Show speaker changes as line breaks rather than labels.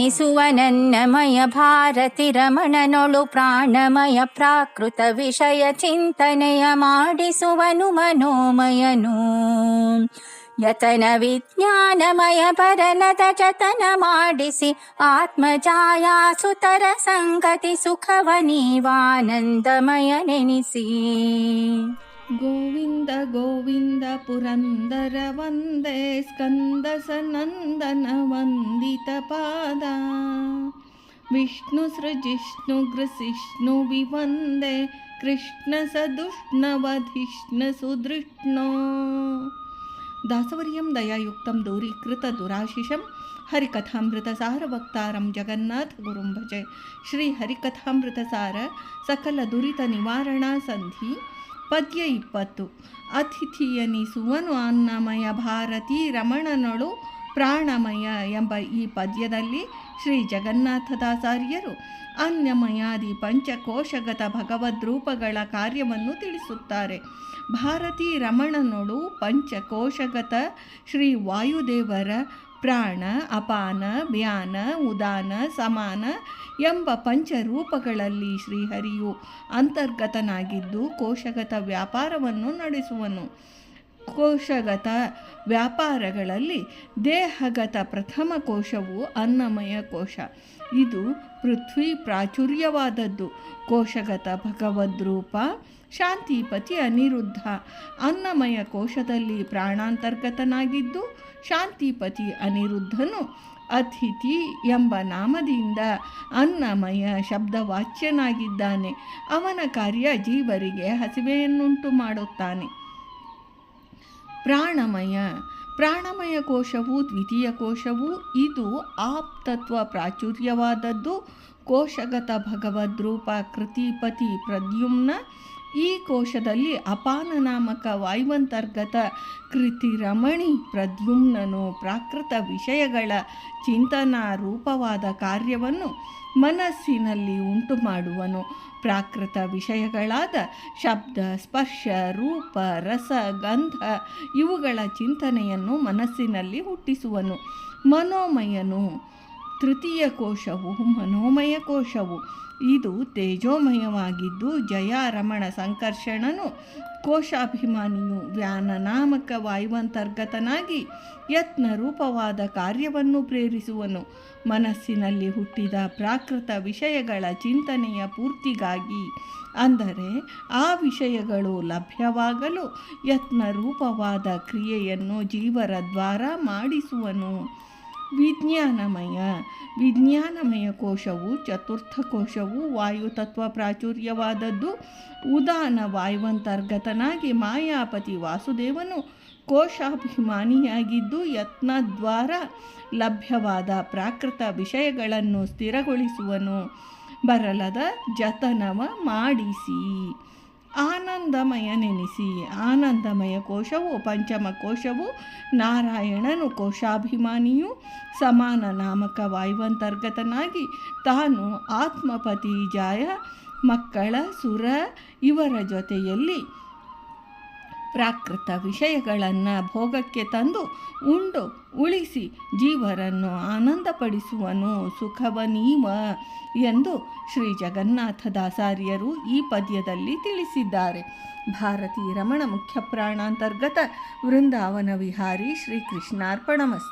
ಅತಿಥಿಯನಿಸುವನನ್ನಮಯ ಭಾರತಿ ರಮಣನೊಳು ಪ್ರಾಣಮಯ ಪ್ರಾಕೃತ ವಿಷಯ ಚಿಂತನೆಯ ಮಾಡಿಸುವನು ಮನೋಮಯನು ಯತನ ವಿಜ್ಞಾನಮಯ ಪರನದ ಜತನ ಮಾಡಿಸಿ ಆತ್ಮಜಾಯಾಸುತರ ಸಂಗತಿ ಸುಖವ ನೀವಾನಂದಮಯ ನೆನಿಸಿ
गोविन्द गोविन्द पुरन्दर वन्दे स्कन्दसनन्दनवन्दितपादा विष्णुसृजिष्णुगृसिष्णु विवन्दे कृष्णसदुष्णवधिष्णुसुदृष्णो दासवर्यं दयायुक्तं दूरीकृतदुराशिषं हरिकथामृतसारवक्तारं जगन्नाथगुरुं भजे श्रीहरिकथामृतसार सकलदुरितनिवारणा सन्धि ಪದ್ಯ ಇಪ್ಪತ್ತು. ಅತಿಥಿಯನಿಸುವನು ಅನ್ನಮಯ ಭಾರತಿ ರಮಣನೊಳು ಪ್ರಾಣಮಯ ಎಂಬ ಈ ಪದ್ಯದಲ್ಲಿ ಶ್ರೀ ಜಗನ್ನಾಥದಾಚಾರ್ಯರು ಅನ್ಯಮಯಾದಿ ಪಂಚಕೋಶಗತ ಭಗವದ್ರೂಪಗಳ ಕಾರ್ಯವನ್ನು ತಿಳಿಸುತ್ತಾರೆ. ಭಾರತೀ ರಮಣನೊಳು ಪಂಚಕೋಶಗತ ಶ್ರೀ ವಾಯುದೇವರ ಪ್ರಾಣ ಅಪಾನ ವ್ಯಾನ ಉದಾನ ಸಮಾನ ಎಂಬ ಪಂಚರೂಪಗಳಲ್ಲಿ ಶ್ರೀಹರಿಯು ಅಂತರ್ಗತನಾಗಿದ್ದು ಕೋಶಗತ ವ್ಯಾಪಾರವನ್ನು ನಡೆಸುವನು. ಕೋಶಗತ ವ್ಯಾಪಾರಗಳಲ್ಲಿ ದೇಹಗತ ಪ್ರಥಮ ಕೋಶವು ಅನ್ನಮಯ ಕೋಶ. ಇದು ಪೃಥ್ವಿ ಪ್ರಾಚುರ್ಯವಾದದ್ದು. ಕೋಶಗತ ಭಗವದ್ರೂಪ ಶಾಂತಿಪತಿ ಅನಿರುದ್ಧ ಅನ್ನಮಯ ಕೋಶದಲ್ಲಿ ಪ್ರಾಣಾಂತರ್ಗತನಾಗಿದ್ದು, ಶಾಂತಿಪತಿ ಅನಿರುದ್ಧನು ಅತಿಥಿ ಎಂಬ ನಾಮದಿಂದ ಅನ್ನಮಯ ಶಬ್ದವಾಚ್ಯನಾಗಿದ್ದಾನೆ. ಅವನ ಕಾರ್ಯ ಜೀವರಿಗೆ ಹಸಿವೆಯನ್ನುಂಟು ಮಾಡುತ್ತಾನೆ. ಪ್ರಾಣಮಯ. ಪ್ರಾಣಮಯ ಕೋಶವು ದ್ವಿತೀಯ ಕೋಶವು ಇದು ಆಪ್ತತ್ವ ಪ್ರಾಚುರ್ಯವಾದದ್ದು. ಕೋಶಗತ ಭಗವದ್ರೂಪ ಕೃತಿಪತಿ ಪ್ರದ್ಯುಮ್ನ ಈ ಕೋಶದಲ್ಲಿ ಅಪಾನನಾಮಕ ನಾಮಕ ಕೃತಿ ರಮಣಿ ಪ್ರದ್ಯುಮ್ನನು ಪ್ರಾಕೃತ ವಿಷಯಗಳ ಚಿಂತನಾ ರೂಪವಾದ ಕಾರ್ಯವನ್ನು ಮನಸ್ಸಿನಲ್ಲಿ ಉಂಟು ಮಾಡುವನು ಪ್ರಾಕೃತ ವಿಷಯಗಳಾದ ಶಬ್ದ, ಸ್ಪರ್ಶ, ರೂಪ, ರಸ, ಗಂಧ ಇವುಗಳ ಚಿಂತನೆಯನ್ನು ಮನಸ್ಸಿನಲ್ಲಿ ಹುಟ್ಟಿಸುವನು. ಮನೋಮಯನು ತೃತೀಯ ಕೋಶವು ಮನೋಮಯ ಕೋಶವು. ಇದು ತೇಜೋಮಯವಾಗಿದ್ದು ಜಯಾರಮಣ ಸಂಕರ್ಷಣನು, ಕೋಶಾಭಿಮಾನಿಯು ವ್ಯಾನನಾಮಕ ವಾಯುವಂತರ್ಗತನಾಗಿ ಯತ್ನ ರೂಪವಾದ ಕಾರ್ಯವನ್ನು ಪ್ರೇರಿಸುವನು. ಮನಸ್ಸಿನಲ್ಲಿ ಹುಟ್ಟಿದ ಪ್ರಾಕೃತ ವಿಷಯಗಳ ಚಿಂತನೆಯ ಪೂರ್ತಿಗಾಗಿ, ಅಂದರೆ ಆ ವಿಷಯಗಳು ಲಭ್ಯವಾಗಲು ಯತ್ನ ರೂಪವಾದ ಕ್ರಿಯೆಯನ್ನು ಜೀವರ ದ್ವಾರ ಮಾಡಿಸುವನು. ವಿಜ್ಞಾನಮಯ. ವಿಜ್ಞಾನಮಯ ಕೋಶವು ಚತುರ್ಥ ಕೋಶವು ವಾಯುತತ್ವ ಪ್ರಾಚುರ್ಯವಾದದ್ದು. ಉದಾನ ವಾಯುವಂತರ್ಗತನಾಗಿ ಮಾಯಾಪತಿ ವಾಸುದೇವನು ಕೋಶಾಭಿಮಾನಿಯಾಗಿದ್ದು ಯತ್ನದ್ವಾರ ಲಭ್ಯವಾದ ಪ್ರಾಕೃತ ವಿಷಯಗಳನ್ನು ಸ್ಥಿರಗೊಳಿಸುವನು. ಬರಲದ ಜತನವ ಮಾಡಿಸಿ. ಆನಂದಮಯ ನೆನೆಸಿ ಆನಂದಮಯ ಕೋಶವು, ಪಂಚಮ ಕೋಶವು, ನಾರಾಯಣನು ಕೋಶಾಭಿಮಾನಿಯು, ಸಮಾನ ನಾಮಕ ವಾಯುವಂತರ್ಗತನಾಗಿ ತಾನು ಆತ್ಮಪತಿ, ಜಾಯ, ಮಕ್ಕಳ, ಸುರ, ಇವರ ಜೊತೆಯಲ್ಲಿ ಪ್ರಾಕೃತ ವಿಷಯಗಳನ್ನು ಭೋಗಕ್ಕೆ ತಂದು ಉಂಡು ಉಳಿಸಿ ಜೀವರನ್ನು ಆನಂದಪಡಿಸುವನು ಸುಖವನೀವ ಎಂದು ಶ್ರೀ ಜಗನ್ನಾಥದಾಸಾರ್ಯರು ಈ ಪದ್ಯದಲ್ಲಿ ತಿಳಿಸಿದ್ದಾರೆ. ಭಾರತೀ ರಮಣ ಮುಖ್ಯ ಪ್ರಾಣಾಂತರ್ಗತ ವೃಂದಾವನ ವಿಹಾರಿ ಶ್ರೀ ಕೃಷ್ಣಾರ್ಪಣಮಸ್ತು